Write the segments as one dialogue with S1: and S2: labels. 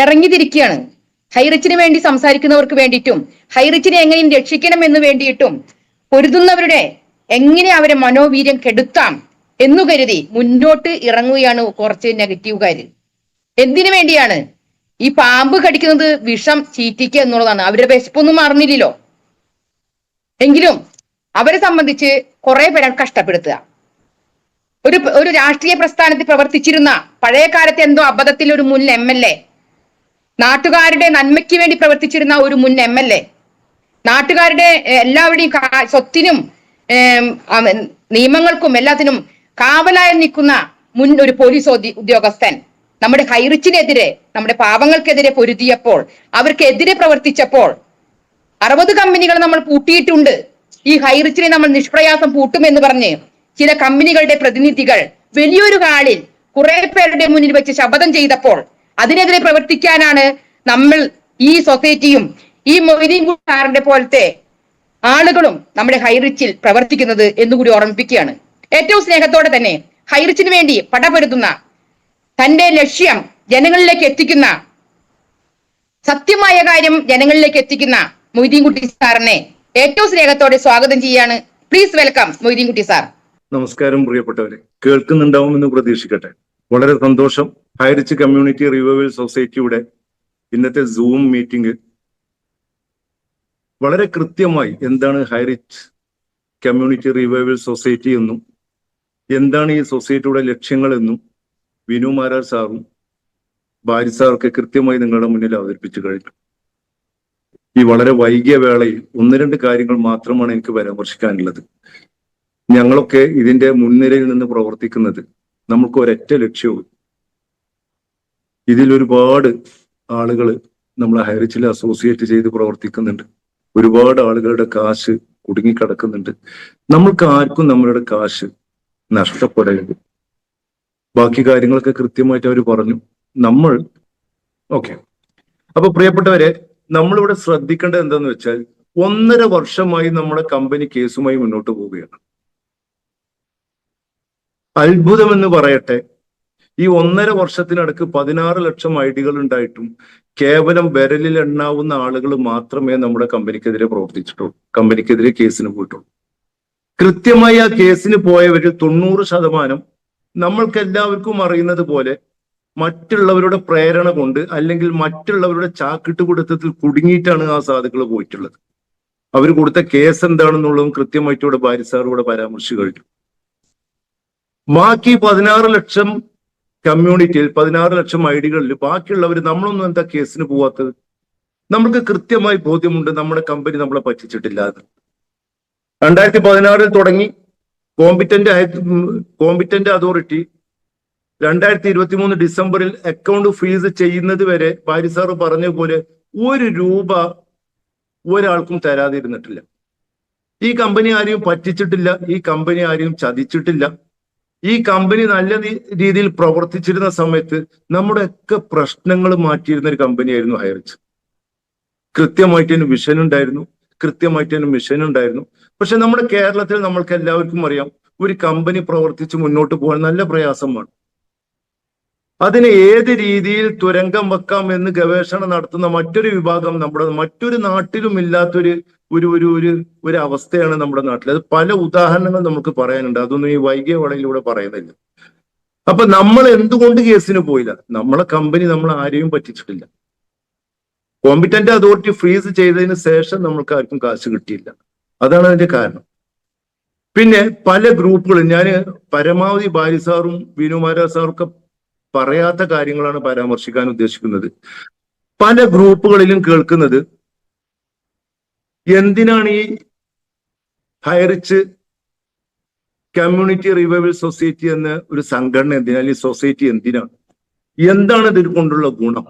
S1: ഇറങ്ങിതിരിക്കുകയാണ് ഹൈറിച്ചിന് വേണ്ടി സംസാരിക്കുന്നവർക്ക് വേണ്ടിയിട്ടും ഹൈറിച്ചിനെ എങ്ങനെയും രക്ഷിക്കണം എന്ന് വേണ്ടിയിട്ടും പൊരുതുന്നവരുടെ എങ്ങനെ അവരെ മനോവീര്യം കെടുത്താം എന്നു കരുതി മുന്നോട്ട് ഇറങ്ങുകയാണ് കുറച്ച് നെഗറ്റീവുകാര് എന്തിനു വേണ്ടിയാണ് ഈ പാമ്പ് കടിക്കുന്നത് വിഷം ചീറ്റിക്കുക എന്നുള്ളതാണ്. അവരുടെ വിശപ്പൊന്നും മാറുന്നില്ലല്ലോ. എങ്കിലും അവരെ സംബന്ധിച്ച് കുറെ പേരെ കഷ്ടപ്പെടുത്തുക. ഒരു ഒരു രാഷ്ട്രീയ പ്രസ്ഥാനത്തിൽ പ്രവർത്തിച്ചിരുന്ന പഴയ കാലത്തെ എന്തോ അബദ്ധത്തിൽ ഒരു മുൻ എം എൽ എ നാട്ടുകാരുടെ നന്മയ്ക്ക് വേണ്ടി പ്രവർത്തിച്ചിരുന്ന ഒരു മുൻ എം എൽ എ. നാട്ടുകാരുടെ എല്ലാവരുടെയും സ്വത്തിനും നിയമങ്ങൾക്കും എല്ലാത്തിനും കാവലായി നിൽക്കുന്ന മുൻ ഒരു പോലീസ് ഉദ്യോഗസ്ഥൻ നമ്മുടെ ഹൈറിച്ചിനെതിരെ നമ്മുടെ പാവങ്ങൾക്കെതിരെ പൊരുതിയപ്പോൾ അവർക്കെതിരെ പ്രവർത്തിച്ചപ്പോൾ അറുപത് കമ്പനികൾ നമ്മൾ പൂട്ടിയിട്ടുണ്ട്. ഈ ഹൈറിച്ചിനെ നമ്മൾ നിഷ്പ്രയാസം പൂട്ടുമെന്ന് പറഞ്ഞ് ചില കമ്പനികളുടെ പ്രതിനിധികൾ വലിയൊരു കാളിൽ കുറെ പേരുടെ മുന്നിൽ വെച്ച് ശപഥം ചെയ്തപ്പോൾ അതിനെതിരെ പ്രവർത്തിക്കാനാണ് നമ്മൾ ഈ സൊസൈറ്റിയും ഈ മൊയ്തീൻ സാറിന്റെ പോലത്തെ ആളുകളും നമ്മുടെ ഹൈറിച്ചിൽ പ്രവർത്തിക്കുന്നത് എന്നുകൂടി ഓർമ്മിപ്പിക്കുകയാണ്. ഏറ്റവും സ്നേഹത്തോടെ തന്നെ ഹൈറിച്ചിന് വേണ്ടി പടപൊരുതുന്ന തന്റെ ലക്ഷ്യം ജനങ്ങളിലേക്ക് എത്തിക്കുന്ന സത്യമായ കാര്യം ജനങ്ങളിലേക്ക് എത്തിക്കുന്ന മൊയ്തീൻകുട്ടി സാറിനെ ഏറ്റവും സ്നേഹത്തോടെ സ്വാഗതം ചെയ്യാണ് പ്ലീസ് വെൽക്കം മൊയ്തീൻകുട്ടി സാർ.
S2: നമസ്കാരം പ്രിയപ്പെട്ടവരെ. കേൾക്കുന്നുണ്ടാവുമെന്ന് പ്രതീക്ഷിക്കട്ടെ. വളരെ സന്തോഷം. ഹൈറിച്ച് കമ്മ്യൂണിറ്റി റിവൈവൽ സൊസൈറ്റിയുടെ ഇന്നത്തെ സൂം മീറ്റിംഗ് വളരെ കൃത്യമായി എന്താണ് ഹൈറിച്ച് കമ്മ്യൂണിറ്റി റിവൈവൽ സൊസൈറ്റി എന്നും എന്താണ് ഈ സൊസൈറ്റിയുടെ ലക്ഷ്യങ്ങൾ എന്നും വിനു മാരാർ സാറും ഭാര്യ സാറൊക്കെ കൃത്യമായി നിങ്ങളുടെ മുന്നിൽ അവതരിപ്പിച്ചു കഴിഞ്ഞു. ഈ വളരെ വൈകിയ വേളയിൽ ഒന്ന് രണ്ട് കാര്യങ്ങൾ മാത്രമാണ് എനിക്ക് പരാമർശിക്കാനുള്ളത്. ഞങ്ങളൊക്കെ ഇതിന്റെ മുൻനിരയിൽ നിന്ന് പ്രവർത്തിക്കുന്നത് നമുക്ക് ഒരൊറ്റ ലക്ഷ്യവും ഇതിൽ ഒരുപാട് ആളുകൾ നമ്മളെ ഹൈറിച്ചിൽ അസോസിയേറ്റ് ചെയ്ത് പ്രവർത്തിക്കുന്നുണ്ട്. ഒരുപാട് ആളുകളുടെ കാശ് കുടുങ്ങിക്കിടക്കുന്നുണ്ട്. നമ്മൾക്ക് ആർക്കും നമ്മളുടെ കാശ് നഷ്ടപ്പെടരുത്. ബാക്കി കാര്യങ്ങളൊക്കെ കൃത്യമായിട്ട് അവർ പറഞ്ഞു. നമ്മൾ ഓക്കെ. അപ്പൊ പ്രിയപ്പെട്ടവരെ നമ്മളിവിടെ ശ്രദ്ധിക്കേണ്ടത് എന്താന്ന് വെച്ചാൽ ഒന്നര വർഷമായി നമ്മുടെ കമ്പനി കേസുമായി മുന്നോട്ട് പോവുകയാണ്. അത്ഭുതം എന്ന് പറയട്ടെ. ഈ ഒന്നര വർഷത്തിനടുക്ക് പതിനാറ് ലക്ഷം ഐ ഡികൾ ഉണ്ടായിട്ടും കേവലം വിരലിൽ എണ്ണാവുന്ന ആളുകൾ മാത്രമേ നമ്മുടെ കമ്പനിക്കെതിരെ പ്രവർത്തിച്ചിട്ടുള്ളൂ. കമ്പനിക്കെതിരെ കേസിന് പോയിട്ടുള്ളൂ. കൃത്യമായി ആ കേസിന് പോയവരിൽ തൊണ്ണൂറ് ശതമാനം നമ്മൾക്ക് എല്ലാവർക്കും അറിയുന്നത് പോലെ മറ്റുള്ളവരുടെ പ്രേരണ കൊണ്ട് അല്ലെങ്കിൽ മറ്റുള്ളവരുടെ ചാക്കിട്ട് കൊടുത്തത്തിൽ കുടുങ്ങിയിട്ടാണ് ആ സാധുക്കൾ പോയിട്ടുള്ളത്. അവർ കൊടുത്ത കേസ് എന്താണെന്നുള്ളതും കൃത്യമായിട്ട് ഇവിടെ ഭാര്യ സാർ ഇവിടെ പരാമർശിച്ചു കഴിഞ്ഞു. ബാക്കി പതിനാറ് ലക്ഷം കമ്മ്യൂണിറ്റിയിൽ പതിനാറ് ലക്ഷം ഐഡികളിൽ ബാക്കിയുള്ളവർ നമ്മളൊന്നും എന്താ കേസിന് പോവാത്തത്? നമ്മൾക്ക് കൃത്യമായി ബോധ്യമുണ്ട് നമ്മുടെ കമ്പനി നമ്മളെ പറ്റിച്ചിട്ടില്ല എന്ന്. രണ്ടായിരത്തി പതിനാറിൽ തുടങ്ങി. കോമ്പിറ്റന്റ് കോമ്പിറ്റന്റ് അതോറിറ്റി രണ്ടായിരത്തി ഇരുപത്തി മൂന്ന് ഡിസംബറിൽ അക്കൗണ്ട് ഫ്രീസ് ചെയ്യുന്നത് വരെ ഭാര്യ സാറ് പറഞ്ഞ പോലെ ഒരു രൂപ ഒരാൾക്കും തരാതിരുന്നിട്ടില്ല. ഈ കമ്പനി ആരെയും പറ്റിച്ചിട്ടില്ല ഈ കമ്പനി ആരെയും ചതിച്ചിട്ടില്ല. ഈ കമ്പനി നല്ല രീതിയിൽ പ്രവർത്തിച്ചിരുന്ന സമയത്ത് നമ്മുടെ ഒക്കെ പ്രശ്നങ്ങൾ മാറ്റിയിരുന്ന ഒരു കമ്പനിയായിരുന്നു ഹയർച്ച് കൃത്യമായിട്ട് അതിന് വിഷൻ ഉണ്ടായിരുന്നു. കൃത്യമായിട്ട് അതിന് മിഷൻ ഉണ്ടായിരുന്നു. പക്ഷെ നമ്മുടെ കേരളത്തിൽ നമ്മൾക്ക് എല്ലാവർക്കും അറിയാം ഒരു കമ്പനി പ്രവർത്തിച്ച് മുന്നോട്ട് പോകാൻ നല്ല പ്രയാസമാണ് അതിന് ഏത് രീതിയിൽ തുരങ്കം വെക്കാം എന്ന് ഗവേഷണം നടത്തുന്ന മറ്റൊരു വിഭാഗം നമ്മുടെ മറ്റൊരു നാട്ടിലും ഇല്ലാത്തൊരു ഒരു ഒരു ഒരു ഒരു അവസ്ഥയാണ് നമ്മുടെ നാട്ടിൽ. അത് പല ഉദാഹരണങ്ങൾ നമുക്ക് പറയാനുണ്ട്. അതൊന്നും ഈ വൈകിയ വളയിലൂടെ പറയുന്നില്ല. അപ്പൊ നമ്മൾ എന്തുകൊണ്ട് കേസിന് പോയില്ല? നമ്മളെ കമ്പനി നമ്മൾ ആരെയും പറ്റിച്ചിട്ടില്ല. കോമ്പിറ്റന്റ് അതോറിറ്റി ഫ്രീസ് ചെയ്തതിന് ശേഷം നമ്മൾക്ക് ആർക്കും കാശ് കിട്ടിയില്ല. അതാണ് അതിന്റെ കാരണം. പിന്നെ പല ഗ്രൂപ്പുകളും ഞാൻ പരമാവധി ബാരി സാറും വിനുമാര സാറും ഒക്കെ പറയാത്ത കാര്യങ്ങളാണ് പരാമർശിക്കാൻ ഉദ്ദേശിക്കുന്നത്. പല ഗ്രൂപ്പുകളിലും കേൾക്കുന്നത് എന്തിനാണ് ഈ ഹയറിച്ച് കമ്മ്യൂണിറ്റി റിവൈവൽ സൊസൈറ്റി എന്ന ഒരു സംഘടന എന്തിനാണ് ഈ സൊസൈറ്റി എന്തിനാണ്? എന്താണ് ഇതിൽ കൊണ്ടുള്ള ഗുണം?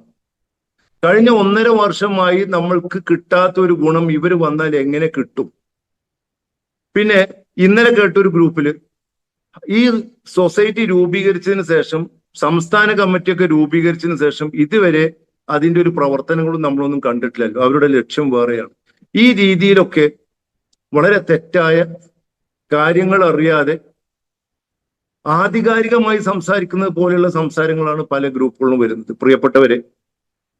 S2: കഴിഞ്ഞ ഒന്നര വർഷമായി നമ്മൾക്ക് കിട്ടാത്ത ഒരു ഗുണം ഇവർ വന്നാൽ എങ്ങനെ കിട്ടും? പിന്നെ ഇന്നലെ കേട്ടൊരു ഗ്രൂപ്പിൽ ഈ സൊസൈറ്റി രൂപീകരിച്ചതിന് ശേഷം സംസ്ഥാന കമ്മിറ്റിയൊക്കെ രൂപീകരിച്ചതിന് ശേഷം ഇതുവരെ അതിന്റെ ഒരു പ്രവർത്തനങ്ങളും നമ്മളൊന്നും കണ്ടിട്ടില്ലല്ലോ. അവരുടെ ലക്ഷ്യം വേറെയാണ്. ഈ രീതിയിലൊക്കെ വളരെ തെറ്റായ കാര്യങ്ങൾ അറിയാതെ ആധികാരികമായി സംസാരിക്കുന്നത് പോലെയുള്ള സംസാരങ്ങളാണ് പല ഗ്രൂപ്പുകളും വരുന്നത്. പ്രിയപ്പെട്ടവരെ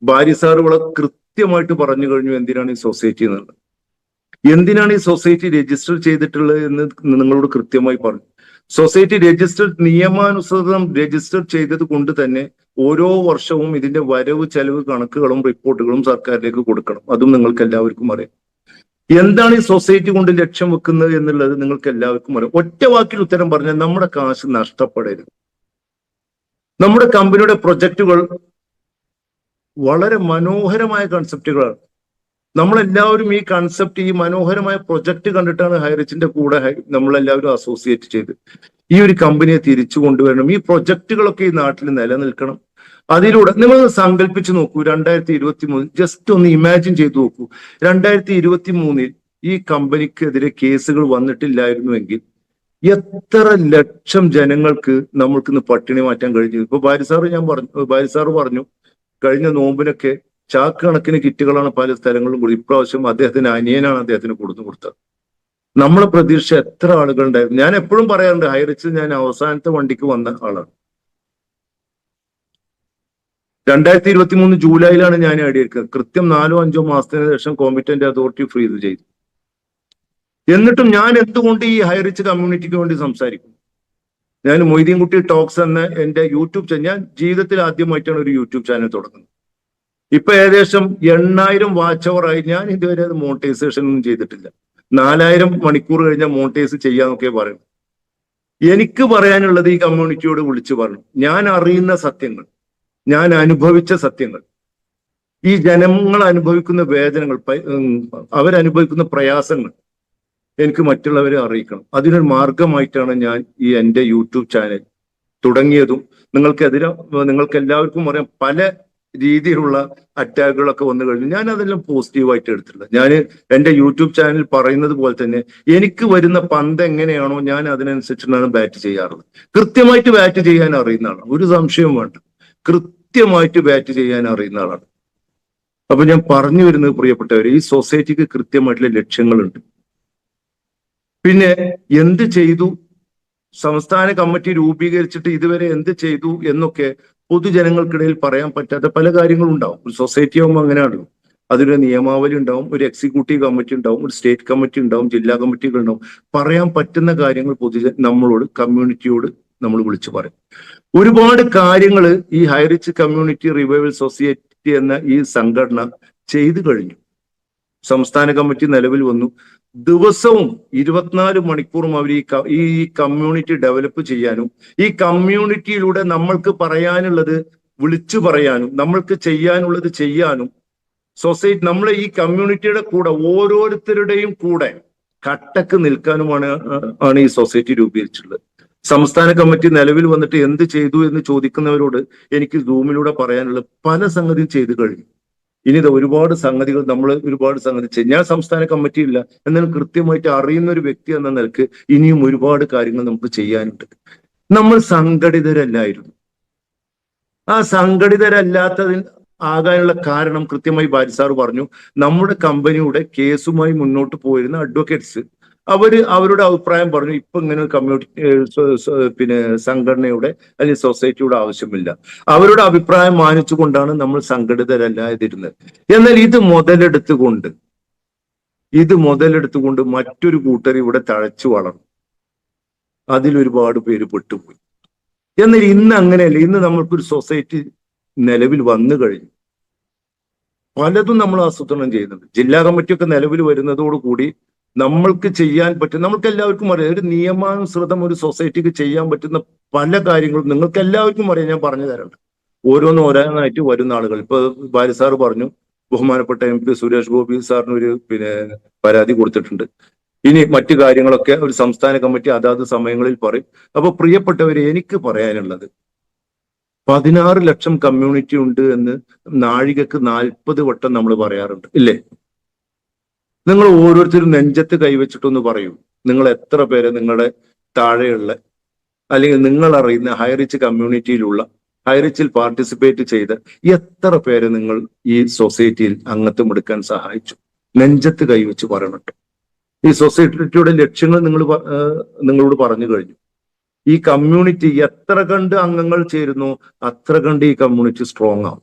S2: ഭാര്യ സാർ കൃത്യമായിട്ട് പറഞ്ഞു കഴിഞ്ഞു എന്തിനാണ് ഈ സൊസൈറ്റി എന്നുള്ളത്. എന്തിനാണ് ഈ സൊസൈറ്റി രജിസ്റ്റർ ചെയ്തിട്ടുള്ളത് എന്ന് നിങ്ങളോട് കൃത്യമായി പറഞ്ഞു. സൊസൈറ്റി രജിസ്റ്റർ നിയമാനുസൃതം രജിസ്റ്റർ ചെയ്തത് കൊണ്ട് തന്നെ ഓരോ വർഷവും ഇതിന്റെ വരവ് ചെലവ് കണക്കുകളും റിപ്പോർട്ടുകളും സർക്കാരിലേക്ക് കൊടുക്കണം. അതും നിങ്ങൾക്ക് എല്ലാവർക്കും അറിയാം. എന്താണ് ഈ സൊസൈറ്റി കൊണ്ട് ലക്ഷ്യം വെക്കുന്നത് എന്നുള്ളത് നിങ്ങൾക്ക് എല്ലാവർക്കും അറിയാം. ഒറ്റ വാക്കിൽ ഉത്തരം പറഞ്ഞാൽ നമ്മുടെ കാശ് നഷ്ടപ്പെടരുത്. നമ്മുടെ കമ്പനിയുടെ പ്രൊജക്ടുകൾ വളരെ മനോഹരമായ കൺസെപ്റ്റുകളാണ് നമ്മളെല്ലാവരും ഈ കൺസെപ്റ്റ് ഈ മനോഹരമായ പ്രൊജക്ട് കണ്ടിട്ടാണ് ഹൈറിച്ചിന്റെ കൂടെ നമ്മളെല്ലാവരും അസോസിയേറ്റ് ചെയ്ത് ഈ ഒരു കമ്പനിയെ തിരിച്ചു കൊണ്ടുവരണം. ഈ പ്രൊജക്ടുകളൊക്കെ ഈ നാട്ടിൽ നിലനിൽക്കണം. അതിലൂടെ നിങ്ങൾ സങ്കല്പിച്ച് നോക്കൂ. രണ്ടായിരത്തി ഇരുപത്തി മൂന്ന് ജസ്റ്റ് ഒന്ന് ഇമാജിൻ ചെയ്തു നോക്കൂ. രണ്ടായിരത്തി ഇരുപത്തി മൂന്നിൽ ഈ കമ്പനിക്കെതിരെ കേസുകൾ വന്നിട്ടില്ലായിരുന്നുവെങ്കിൽ എത്ര ലക്ഷം ജനങ്ങൾക്ക് നമ്മൾക്ക് ഇന്ന് പട്ടിണി മാറ്റാൻ കഴിഞ്ഞു. ഇപ്പൊ ഭാര്യ സാറ് ഞാൻ പറഞ്ഞു ഭാര്യ സാറ് പറഞ്ഞു കഴിഞ്ഞ നോമ്പിനൊക്കെ ചാക്ക് കണക്കിന് കിറ്റുകളാണ് പല സ്ഥലങ്ങളിലും കൂടി ഇപ്രാവശ്യം അദ്ദേഹത്തിന് അനിയനാണ് അദ്ദേഹത്തിന് കൊടുത്തു കൊടുത്തത്. നമ്മളെ പ്രതീക്ഷ എത്ര ആളുകളുണ്ടായിരുന്നു ഞാൻ എപ്പോഴും പറയാറുണ്ട് ഹൈറിച്ച് ഞാൻ അവസാനത്തെ വണ്ടിക്ക് വന്ന ആളാണ്. രണ്ടായിരത്തി ഇരുപത്തി മൂന്ന് ജൂലൈയിലാണ് ഞാൻ നേടിയിരിക്കുന്നത് കൃത്യം നാലോ അഞ്ചോ മാസത്തിന് ശേഷം കോമ്പിറ്റന്റ് അതോറിറ്റി ഫ്രീസ് ചെയ്തു. എന്നിട്ടും ഞാൻ എന്തുകൊണ്ട് ഈ ഹൈറിച്ച് കമ്മ്യൂണിറ്റിക്ക് വേണ്ടി സംസാരിക്കും ഞാൻ മൊയ്തീൻകുട്ടി ടോക്സ് എന്ന എന്റെ യൂട്യൂബ് ചാനൽ ഞാൻ ജീവിതത്തിൽ ആദ്യമായിട്ടാണ് ഒരു യൂട്യൂബ് ചാനൽ തുടങ്ങുന്നത്. ഇപ്പൊ ഏകദേശം എണ്ണായിരം വാച്ച് അവർ ആയി ഞാൻ ഇതുവരെ അത് മോണിറ്റൈസേഷൻ ഒന്നും ചെയ്തിട്ടില്ല. നാലായിരം മണിക്കൂർ കഴിഞ്ഞ മോണിറ്റൈസ് ചെയ്യാന്നൊക്കെ പറയുന്നു. എനിക്ക് പറയാനുള്ളത് ഈ കമ്മ്യൂണിറ്റിയോട് വിളിച്ചു പറഞ്ഞു. ഞാൻ അറിയുന്ന സത്യങ്ങൾ ഞാൻ അനുഭവിച്ച സത്യങ്ങൾ ഈ ജനങ്ങൾ അനുഭവിക്കുന്ന വേദനകൾ അവരനുഭവിക്കുന്ന പ്രയാസങ്ങൾ എനിക്ക് മറ്റുള്ളവരെ അറിയിക്കണം. അതിനൊരു മാർഗമായിട്ടാണ് ഞാൻ ഈ എന്റെ യൂട്യൂബ് ചാനൽ തുടങ്ങിയതും. നിങ്ങൾക്കെതിരെ നിങ്ങൾക്ക് എല്ലാവർക്കും അറിയാം പല രീതിയിലുള്ള അറ്റാക്കുകളൊക്കെ വന്നു കഴിഞ്ഞു. ഞാൻ അതെല്ലാം പോസിറ്റീവായിട്ട് എടുത്തിട്ടില്ല ഞാൻ എന്റെ യൂട്യൂബ് ചാനൽ പറയുന്നത് പോലെ തന്നെ എനിക്ക് വരുന്ന പന്ത് എങ്ങനെയാണോ ഞാൻ അതിനനുസരിച്ചാണ് ബാറ്റ് ചെയ്യാറുള്ളത്. കൃത്യമായിട്ട് ബാറ്റ് ചെയ്യാൻ അറിയുന്ന ആളാണ് ഒരു സംശയവും വേണ്ട. കൃത്യമായിട്ട് ബാറ്റ് ചെയ്യാൻ അറിയുന്ന ആളാണ്. അപ്പൊ ഞാൻ പറഞ്ഞു വരുന്നത് പ്രിയപ്പെട്ടവരെ ഈ സൊസൈറ്റിക്ക് കൃത്യമായിട്ടുള്ള ലക്ഷ്യങ്ങളുണ്ട്. പിന്നെ എന്ത് ചെയ്തു? സംസ്ഥാന കമ്മിറ്റി രൂപീകരിച്ചിട്ട് ഇതുവരെ എന്ത് ചെയ്തു എന്നൊക്കെ പൊതുജനങ്ങൾക്കിടയിൽ പറയാൻ പറ്റാത്ത പല കാര്യങ്ങളും ഉണ്ടാവും. ഒരു സൊസൈറ്റി ആകുമ്പോൾ അങ്ങനെയാണല്ലോ അതിനൊരു നിയമാവലി ഉണ്ടാവും ഒരു എക്സിക്യൂട്ടീവ് കമ്മിറ്റി ഉണ്ടാവും ഒരു സ്റ്റേറ്റ് കമ്മിറ്റി ഉണ്ടാവും ജില്ലാ കമ്മിറ്റികൾ ഉണ്ടാവും. പറയാൻ പറ്റുന്ന കാര്യങ്ങൾ പൊതുജ നമ്മളോട് കമ്മ്യൂണിറ്റിയോട് നമ്മൾ വിളിച്ചു പറയും. ഒരുപാട് കാര്യങ്ങൾ ഈ ഹൈറിച്ച് കമ്മ്യൂണിറ്റി റിവൈവൽ സൊസൈറ്റി എന്ന ഈ സംഘടന ചെയ്തു കഴിഞ്ഞു. സംസ്ഥാന കമ്മിറ്റി നിലവിൽ വന്നു. ദിവസവും ഇരുപത്തിനാല് മണിക്കൂറും അവർ ഈ കമ്മ്യൂണിറ്റി ഡെവലപ്പ് ചെയ്യാനും ഈ കമ്മ്യൂണിറ്റിയിലൂടെ നമ്മൾക്ക് പറയാനുള്ളത് വിളിച്ചു പറയാനും നമ്മൾക്ക് ചെയ്യാനുള്ളത് ചെയ്യാനും സൊസൈറ്റി നമ്മളെ ഈ കമ്മ്യൂണിറ്റിയുടെ കൂടെ ഓരോരുത്തരുടെയും കൂടെ കട്ടക്ക് നിൽക്കാനുമാണ് ആണ് ഈ സൊസൈറ്റി രൂപീകരിച്ചിട്ടുള്ളത്. സംസ്ഥാന കമ്മിറ്റി നിലവിൽ വന്നിട്ട് എന്ത് ചെയ്തു എന്ന് ചോദിക്കുന്നവരോട് എനിക്ക് സൂമിലൂടെ പറയാനുള്ള പല സംഗതിയും ചെയ്തു കഴിഞ്ഞു. ഇനി ഇത് ഒരുപാട് സംഗതികൾ നമ്മൾ ഒരുപാട് സംഗതി ഞാൻ സംസ്ഥാന കമ്മിറ്റി ഇല്ല. എന്നാൽ കൃത്യമായിട്ട് അറിയുന്ന ഒരു വ്യക്തി എന്ന നിലയ്ക്ക് ഇനിയും ഒരുപാട് കാര്യങ്ങൾ നമുക്ക് ചെയ്യാനുണ്ട്. നമ്മൾ സംഘടിതരല്ലായിരുന്നു. ആ സംഘടിതരല്ലാത്തതിന് ആകാനുള്ള കാരണം കൃത്യമായി ബാരി സാർ പറഞ്ഞു. നമ്മുടെ കമ്പനിയുടെ കേസുമായി മുന്നോട്ട് പോയിരുന്ന അഡ്വക്കേറ്റ്സ് അവർ അവരുടെ അഭിപ്രായം പറഞ്ഞു. ഇപ്പൊ ഇങ്ങനെ കമ്മ്യൂണിറ്റി പിന്നെ സംഘടനയുടെ അല്ലെങ്കിൽ സൊസൈറ്റിയുടെ ആവശ്യമില്ല. അവരുടെ അഭിപ്രായം മാനിച്ചുകൊണ്ടാണ് നമ്മൾ സംഘടിതരല്ലാതിരുന്നത് എന്നാൽ ഇത് മുതലെടുത്തുകൊണ്ട് ഇത് മുതലെടുത്തുകൊണ്ട് മറ്റൊരു കൂട്ടർ ഇവിടെ തഴച്ചു വളർന്നു. അതിലൊരുപാട് പേര് പെട്ടുപോയി. എന്നാൽ ഇന്ന് അങ്ങനെയല്ല. ഇന്ന് നമ്മൾക്കൊരു സൊസൈറ്റി നിലവിൽ വന്നു കഴിഞ്ഞു. പലതും നമ്മൾ ആസൂത്രണം ചെയ്യുന്നുണ്ട്. ജില്ലാ കമ്മിറ്റിയൊക്കെ നിലവിൽ വരുന്നതോടുകൂടി നമ്മൾക്ക് ചെയ്യാൻ പറ്റും നമ്മൾക്ക് എല്ലാവർക്കും അറിയാം. ഒരു നിയമാനുസൃതം ഒരു സൊസൈറ്റിക്ക് ചെയ്യാൻ പറ്റുന്ന പല കാര്യങ്ങളും നിങ്ങൾക്ക് എല്ലാവർക്കും അറിയാം. ഞാൻ പറഞ്ഞു തരണ്ട ഓരോന്ന് ഓരോന്നായിട്ട് വരുന്ന ആളുകൾ. ഇപ്പൊ ബാരി സാറ് പറഞ്ഞു ബഹുമാനപ്പെട്ട എം പി സുരേഷ് ഗോപി സാറിന് ഒരു പിന്നെ പരാതി കൊടുത്തിട്ടുണ്ട്. ഇനി മറ്റു കാര്യങ്ങളൊക്കെ ഒരു സംസ്ഥാന കമ്മിറ്റി അതാത് സമയങ്ങളിൽ പറയും. അപ്പൊ പ്രിയപ്പെട്ടവരെ എനിക്ക് പറയാനുള്ളത് പതിനാറ് ലക്ഷം കമ്മ്യൂണിറ്റി ഉണ്ട് എന്ന് നാഴികക്ക് നാൽപ്പത് വട്ടം നമ്മൾ പറയാറുണ്ട്. ഇല്ലേ? നിങ്ങൾ ഓരോരുത്തരും നെഞ്ചത്ത് കൈവച്ചിട്ടൊന്ന് പറയൂ. നിങ്ങൾ എത്ര പേര് നിങ്ങളുടെ താഴെയുള്ള അല്ലെങ്കിൽ നിങ്ങൾ അറിയുന്ന ഹൈറിച്ച് കമ്മ്യൂണിറ്റിയിലുള്ള ഹൈറിച്ചിൽ പാർട്ടിസിപ്പേറ്റ് ചെയ്ത് എത്ര പേര് നിങ്ങൾ ഈ സൊസൈറ്റിയിൽ അംഗത്വം എടുക്കാൻ സഹായിച്ചു. നെഞ്ചത്ത് കൈവച്ച് പറയണട്ടെ. ഈ സൊസൈറ്റിയുടെ ലക്ഷ്യങ്ങൾ നിങ്ങൾ നിങ്ങളോട് പറഞ്ഞു കഴിഞ്ഞു. ഈ കമ്മ്യൂണിറ്റി എത്ര കണ്ട് അംഗങ്ങൾ ചേരുന്നു അത്ര കണ്ട് ഈ കമ്മ്യൂണിറ്റി സ്ട്രോങ് ആവും.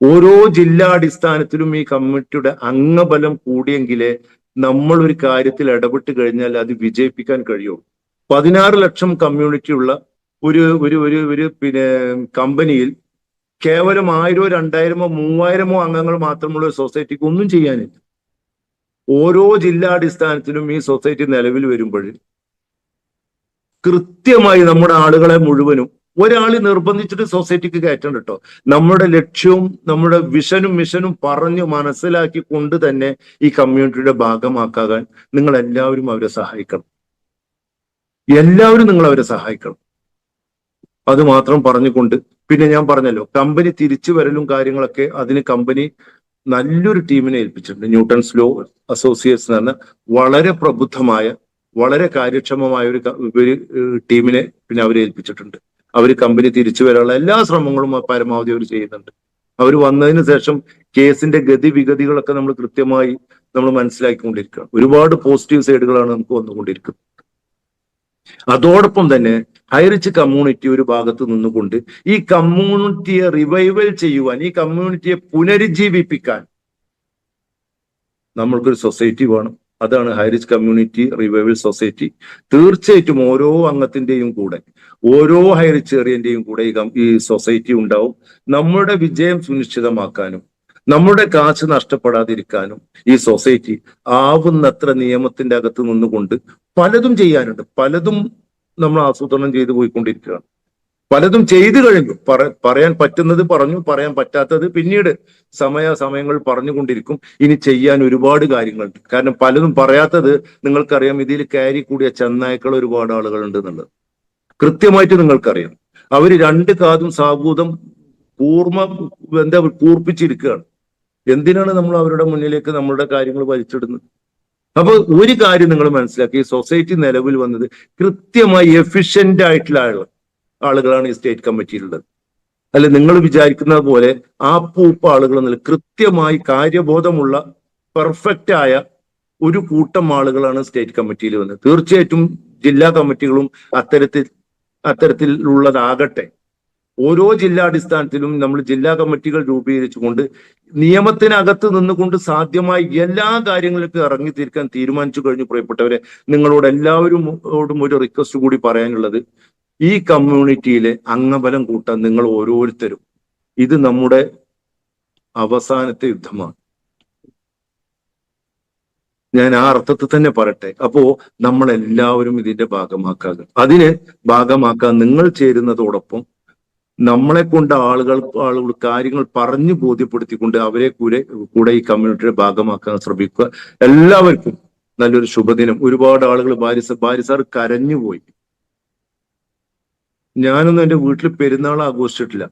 S2: ഓരോ ജില്ലാടിസ്ഥാനത്തിലും ഈ കമ്മിറ്റിയുടെ അംഗബലം കൂടിയെങ്കിലേ നമ്മൾ ഒരു കാര്യത്തിൽ ഇടപെട്ട് കഴിഞ്ഞാൽ അത് വിജയിപ്പിക്കാൻ കഴിയുള്ളൂ പതിനാറ് ലക്ഷം കമ്മ്യൂണിറ്റി ഉള്ള ഒരു ഒരു ഒരു ഒരു പിന്നെ കമ്പനിയിൽ കേവലം ആയിരമോ രണ്ടായിരമോ മൂവായിരമോ അംഗങ്ങൾ മാത്രമുള്ള ഒരു സൊസൈറ്റിക്ക് ഒന്നും ചെയ്യാനില്ല. ഓരോ ജില്ലാടിസ്ഥാനത്തിലും ഈ സൊസൈറ്റി നിലവിൽ വരുമ്പോൾ കൃത്യമായി നമ്മുടെ ആളുകളെ മുഴുവനും ഒരാൾ നിർബന്ധിച്ചിട്ട് സൊസൈറ്റിക്ക് കയറ്റണം കേട്ടോ. നമ്മുടെ ലക്ഷ്യവും നമ്മുടെ വിഷനും മിഷനും പറഞ്ഞു മനസ്സിലാക്കി കൊണ്ട് തന്നെ ഈ കമ്മ്യൂണിറ്റിയുടെ ഭാഗമാക്കാൻ നിങ്ങൾ എല്ലാവരും അവരെ സഹായിക്കണം. എല്ലാവരും നിങ്ങൾ അവരെ സഹായിക്കണം. അത് മാത്രം പറഞ്ഞുകൊണ്ട് പിന്നെ ഞാൻ പറഞ്ഞല്ലോ കമ്പനി തിരിച്ചു വരലും കാര്യങ്ങളൊക്കെ അതിന് കമ്പനി നല്ലൊരു ടീമിനെ ഏൽപ്പിച്ചിട്ടുണ്ട്. ന്യൂട്ടൺസ് ലോ അസോസിയേറ്റ്സ് എന്ന് വളരെ പ്രബുദ്ധമായ വളരെ കാര്യക്ഷമമായ ഒരു ടീമിനെ പിന്നെ അവരെ ഏൽപ്പിച്ചിട്ടുണ്ട്. അവർ കമ്പനി തിരിച്ചു വരാനുള്ള എല്ലാ ശ്രമങ്ങളും പരമാവധി അവർ ചെയ്യുന്നുണ്ട്. അവർ വന്നതിന് ശേഷം കേസിന്റെ ഗതിവിഗതികളൊക്കെ നമ്മൾ കൃത്യമായി നമ്മൾ മനസ്സിലാക്കിക്കൊണ്ടിരിക്കുകയാണ്. ഒരുപാട് പോസിറ്റീവ് സൈഡുകളാണ് നമുക്ക് വന്നുകൊണ്ടിരിക്കുന്നത്. അതോടൊപ്പം തന്നെ ഹൈറിച്ച് കമ്മ്യൂണിറ്റി ഒരു ഭാഗത്ത് നിന്നുകൊണ്ട് ഈ കമ്മ്യൂണിറ്റിയെ റിവൈവൽ ചെയ്യുവാൻ ഈ കമ്മ്യൂണിറ്റിയെ പുനരുജ്ജീവിപ്പിക്കാൻ നമ്മൾക്കൊരു സൊസൈറ്റി വേണം. അതാണ് ഹൈറിച്ച് കമ്മ്യൂണിറ്റി റിവൈവൽ സൊസൈറ്റി തീർച്ചയായിട്ടും ഓരോ അംഗത്തിന്റെയും കൂടെ ഓരോ ഹയർ ഏറിയന്റെയും കൂടെ ഈ ഈ സൊസൈറ്റി ഉണ്ടാവും. നമ്മുടെ വിജയം സുനിശ്ചിതമാക്കാനും നമ്മുടെ കാശ് നഷ്ടപ്പെടാതിരിക്കാനും ഈ സൊസൈറ്റി ആവുന്നത്ര നിയമത്തിന്റെ അകത്ത് നിന്നുകൊണ്ട് പലതും ചെയ്യാനുണ്ട്. പലതും നമ്മൾ ആസൂത്രണം ചെയ്തു പോയിക്കൊണ്ടിരിക്കുകയാണ്. പലതും ചെയ്തു കഴിഞ്ഞു. പറ പറയാൻ പറ്റുന്നത് പറഞ്ഞു പറയാൻ പറ്റാത്തത് പിന്നീട് സമയ സമയങ്ങൾ പറഞ്ഞുകൊണ്ടിരിക്കും. ഇനി ചെയ്യാൻ ഒരുപാട് കാര്യങ്ങളുണ്ട്. കാരണം പലതും പറയാത്തത് നിങ്ങൾക്കറിയാം ഇതിൽ കയറി കൂടിയ ചെന്നായ്ക്കൾ ഒരുപാട് ആളുകളുണ്ട് എന്നുള്ളത്. കൃത്യമായിട്ട് നിങ്ങൾക്കറിയാം. അവർ രണ്ട് കാതും സാബൂതം കൂർമ്മ എന്താ കൂർപ്പിച്ചിരിക്കുകയാണ്. എന്തിനാണ് നമ്മൾ അവരുടെ മുന്നിലേക്ക് നമ്മളുടെ കാര്യങ്ങൾ വലിച്ചിടുന്നത്? അപ്പൊ ഒരു കാര്യം നിങ്ങൾ മനസ്സിലാക്കി സൊസൈറ്റി നിലവിൽ വന്നത് കൃത്യമായി എഫിഷ്യന്റ് ആയിട്ടുള്ള ആളുകൾ ആളുകളാണ് ഈ സ്റ്റേറ്റ് കമ്മിറ്റിയിലുള്ളത്. അല്ല നിങ്ങൾ വിചാരിക്കുന്ന പോലെ ആ പൂപ്പ് ആളുകൾ എന്നല്ല കൃത്യമായി കാര്യബോധമുള്ള പെർഫെക്റ്റ് ആയ ഒരു കൂട്ടം ആളുകളാണ് സ്റ്റേറ്റ് കമ്മിറ്റിയിൽ വന്നത്. തീർച്ചയായിട്ടും ജില്ലാ കമ്മിറ്റികളും അത്തരത്തിൽ അത്തരത്തിലുള്ളതാകട്ടെ. ഓരോ ജില്ലാടിസ്ഥാനത്തിലും നമ്മൾ ജില്ലാ കമ്മിറ്റികൾ രൂപീകരിച്ചുകൊണ്ട് നിയമത്തിനകത്ത് നിന്നുകൊണ്ട് സാധ്യമായ എല്ലാ കാര്യങ്ങളിലേക്കും ഇറങ്ങി തീർക്കാൻ തീരുമാനിച്ചു കഴിഞ്ഞു പ്രിയപ്പെട്ടവരെ. നിങ്ങളോട് എല്ലാവരും ഒരു റിക്വസ്റ്റ് കൂടി പറയാനുള്ളത്. ഈ കമ്മ്യൂണിറ്റിയിലെ അംഗബലം കൂട്ടാൻ നിങ്ങൾ ഓരോരുത്തരും. ഇത് നമ്മുടെ അവസാനത്തെ യുദ്ധമാണ്. ഞാൻ ആ അർത്ഥത്തിൽ തന്നെ പറയട്ടെ. അപ്പോ നമ്മൾ എല്ലാവരും ഇതിന്റെ ഭാഗമാക്കുക അതിന് ഭാഗമാക്കാൻ നിങ്ങൾ ചേരുന്നതോടൊപ്പം നമ്മളെ കൊണ്ട് ആളുകൾ ആളുകൾ കാര്യങ്ങൾ പറഞ്ഞു ബോധ്യപ്പെടുത്തിക്കൊണ്ട് അവരെ കൂടെ കൂടെ ഈ കമ്മ്യൂണിറ്റിയുടെ ഭാഗമാക്കാൻ ശ്രമിക്കുക. എല്ലാവർക്കും നല്ലൊരു ശുഭദിനം. ഒരുപാട് ആളുകൾ ഭാര്യ ഭാര്യ സാർ കരഞ്ഞുപോയി. ഞാനൊന്നും എന്റെ വീട്ടിൽ പെരുന്നാൾ ആഘോഷിച്ചിട്ടില്ല.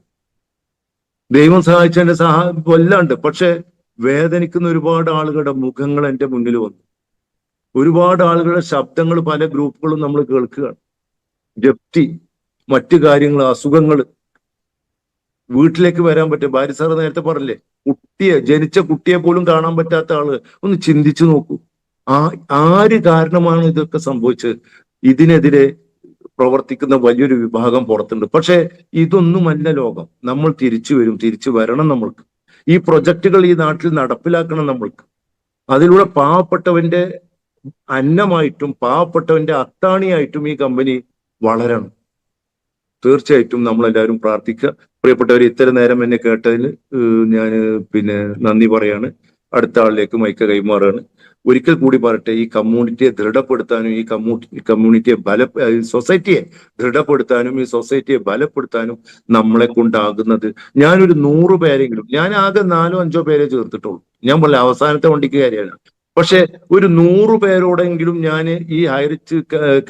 S2: ദൈവം സഹായിച്ച എന്റെ സഹായം കൊല്ലാണ്ട് പക്ഷെ വേദനിക്കുന്ന ഒരുപാട് ആളുകളുടെ മുഖങ്ങൾ എന്റെ മുന്നിൽ വന്നു. ഒരുപാട് ആളുകളുടെ ശബ്ദങ്ങൾ പല ഗ്രൂപ്പുകളും നമ്മൾ കേൾക്കുകയാണ്. ജപ്തി മറ്റു കാര്യങ്ങൾ അസുഖങ്ങൾ. വീട്ടിലേക്ക് വരാൻ പറ്റും. ഭാര്യ സാറ് നേരത്തെ പറഞ്ഞില്ലേ കുട്ടിയെ ജനിച്ച കുട്ടിയെ പോലും കാണാൻ പറ്റാത്ത ആൾ. ഒന്ന് ചിന്തിച്ചു നോക്കൂ. ആ ആര് കാരണമാണ് ഇതൊക്കെ സംഭവിച്ചത്? ഇതിനെതിരെ പ്രവർത്തിക്കുന്ന വലിയൊരു വിഭാഗം പുറത്തുണ്ട്. പക്ഷെ ഇതൊന്നുമല്ല ലോകം. നമ്മൾ തിരിച്ചു വരും. തിരിച്ചു വരണം നമ്മൾക്ക്. ഈ പ്രൊജക്റ്റുകൾ ഈ നാട്ടിൽ നടപ്പിലാക്കണം നമ്മൾക്ക്. അതിലൂടെ പാവപ്പെട്ടവന്റെ അന്നമായിട്ടും പാവപ്പെട്ടവന്റെ അത്താണിയായിട്ടും ഈ കമ്പനി വളരണം. തീർച്ചയായിട്ടും നമ്മളെല്ലാവരും പ്രാർത്ഥിക്കുക. പ്രിയപ്പെട്ടവർ ഇത്തരം നേരം എന്നെ കേട്ടതിന് ഞാൻ പിന്നെ നന്ദി പറയാണ്. അടുത്ത ആളിലേക്ക് മൈക്ക് കൈമാറാണ് ഒരിക്കൽ കൂടി പറട്ടെ ഈ കമ്മ്യൂണിറ്റിയെ ദൃഢപ്പെടുത്താനും ഈ കമ്മ്യൂണിറ്റി കമ്മ്യൂണിറ്റിയെ ബല സൊസൈറ്റിയെ ദൃഢപ്പെടുത്താനും ഈ സൊസൈറ്റിയെ ബലപ്പെടുത്താനും നമ്മളെ കൊണ്ടാകുന്നത്. ഞാനൊരു നൂറ് പേരെങ്കിലും ഞാൻ ആകെ നാലോ അഞ്ചോ പേരെ ചേർത്തിട്ടുള്ളൂ. ഞാൻ പറഞ്ഞ അവസാനത്തെ വണ്ടിക്ക് കാര്യമാണ് പക്ഷെ ഒരു നൂറ് പേരോടെങ്കിലും ഞാൻ ഈ ഹൈറിച്ച്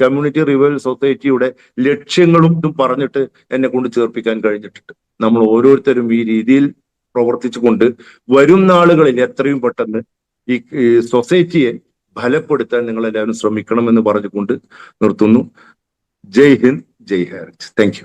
S2: കമ്മ്യൂണിറ്റി റിവൽ സൊസൈറ്റിയുടെ ലക്ഷ്യങ്ങളും ഇതും പറഞ്ഞിട്ട് എന്നെ കൊണ്ട് ചേർപ്പിക്കാൻ കഴിഞ്ഞിട്ടുണ്ട്. നമ്മൾ ഓരോരുത്തരും ഈ രീതിയിൽ പ്രവർത്തിച്ചുകൊണ്ട് വരും നാളുകളിൽ എത്രയും പെട്ടെന്ന് ഈ സൊസൈറ്റിയെ ഫലപ്പെടുത്താൻ നിങ്ങൾ എല്ലാവരും ശ്രമിക്കണം എന്ന് പറഞ്ഞുകൊണ്ട് നിർത്തുന്നു. ജയ് ഹിന്ദ് ജയ് ഹൈറിച്ച് താങ്ക് യു